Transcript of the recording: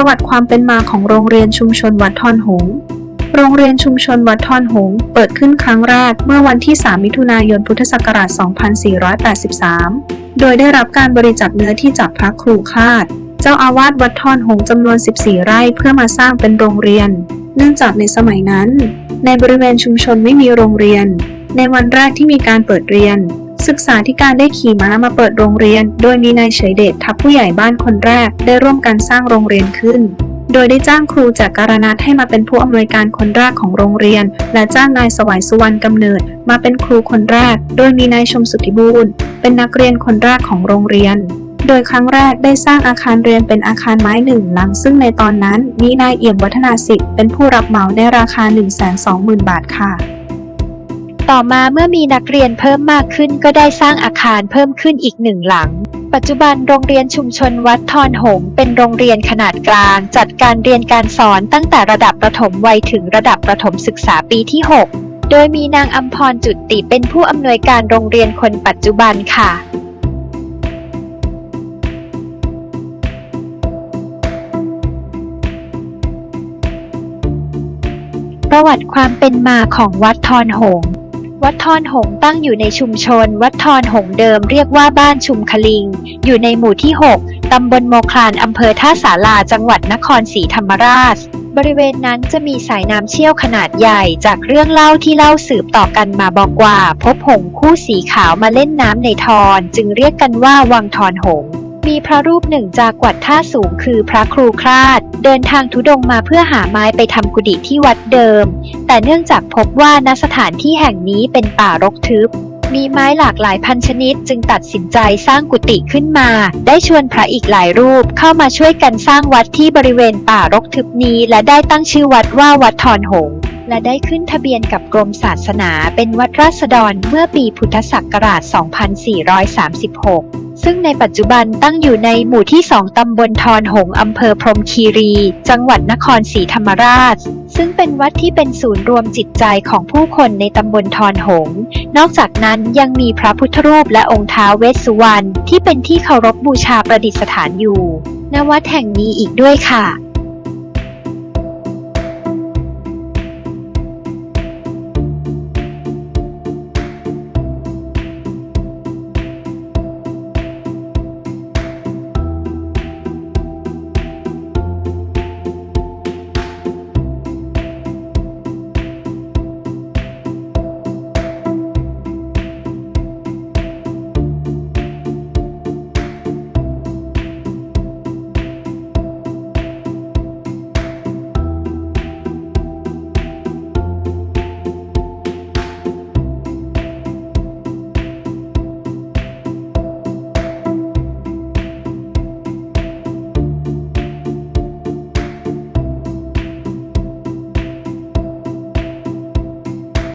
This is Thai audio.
ประวัติความเป็นมาของโรงเรียนชุมชนวัดทอนหง โรงเรียนชุมชนวัดทอนหง เปิดขึ้นครั้งแรกเมื่อวันที่ 3 มิถุนายน พุทธศักราช 2483 โดยได้รับการบริจาคเนื้อที่จากพระครูคาด เจ้าอาวาสวัดทอนหงจำนวน 14 ไร่เพื่อมาสร้างเป็นโรงเรียน เนื่องจากในสมัยนั้น ในบริเวณชุมชนไม่มีโรงเรียน ในวันแรกที่มีการเปิดเรียน ศึกษาธิการได้ขี่ม้ามาเปิดโรงเรียน โดยมีนายเฉยเดชทัพผู้ใหญ่บ้านคนแรก ได้ร่วมกันสร้างโรงเรียนขึ้น โดยได้จ้างครูจากการนัดให้มาเป็นผู้อำนวยการคนแรกของโรงเรียน และจ้างนายสวัยสุวรรณกำเนิด มาเป็นครูคนแรก โดยมีนายชมสุทธิบูรณ์เป็นนักเรียนคนแรกของโรงเรียนโดยครั้งแรกได้สร้างอาคารเรียนเป็นอาคารไม้หนึ่งหลัง ซึ่งในตอนนั้นมีนายเอี่ยมวัฒนาสิทธิ์เป็นผู้รับเหมาในราคา 120,000 บาทค่ะ ต่อมาเมื่อมีนักเรียนเพิ่มมากขึ้นก็ได้สร้างอาคารเพิ่มขึ้นอีกหนึ่งหลัง ปัจจุบันโรงเรียนชุมชนวัดทอนหง เป็นโรงเรียนขนาดกลาง จัดการเรียนการสอนตั้งแต่ระดับประถมวัยถึงระดับประถมศึกษาปีที่ 6 โดยมีนางอัมพรจุติเป็นผู้อำนวยการโรงเรียนคนปัจจุบันค่ะประวัติความเป็นมาของวัดทอนหง วัดทอนหงตั้งอยู่ในชุมชน วัดทอนหงเดิมเรียกว่าบ้านชุมคลิง อยู่ในหมู่ที่ 6 ตำบลโมคลานอำเภอท่าสาราจังหวัดนครศรีธรรมราช บริเวณนั้นจะมีสายน้ำเชี่ยวขนาดใหญ่ จากเรื่องเล่าที่เล่าสืบต่อกันมาบอกว่า พบหงคู่สีขาวมาเล่นน้ำในทอน จึงเรียกกันว่าวังทอนหงมีพระรูปหนึ่งจากวัดท่าสูงคือพระครูคลาด เดินทางทุดงมาเพื่อหาไม้ไปทำกุฏิที่วัดเดิม แต่เนื่องจากพบว่าณสถานที่แห่งนี้เป็นป่ารกทึบ มีไม้หลากหลายพันชนิดจึงตัดสินใจสร้างกุฏิขึ้นมา ได้ชวนพระอีกหลายรูปเข้ามาช่วยกันสร้างวัดที่บริเวณป่ารกทึบนี้ และได้ตั้งชื่อวัดว่าวัดทอนหงและได้ขึ้นทะเบียนกับกรมศาสนาเป็นวัดราษฎรเมื่อปีพุทธศักราช 2436 ซึ่งในปัจจุบันตั้งอยู่ในหมู่ที่ 2 ตำบลทอนหงส์อำเภอพรมคีรี จังหวัดนครศรีธรรมราช ซึ่งเป็นวัดที่เป็นศูนย์รวมจิตใจของผู้คนในตำบลทอนหง นอกจากนั้นยังมีพระพุทธรูปและองค์ท้าเวสสุวรรณที่เป็นที่เคารพบูชาประดิษฐานอยู่ณวัดแห่งนี้อีกด้วยค่ะ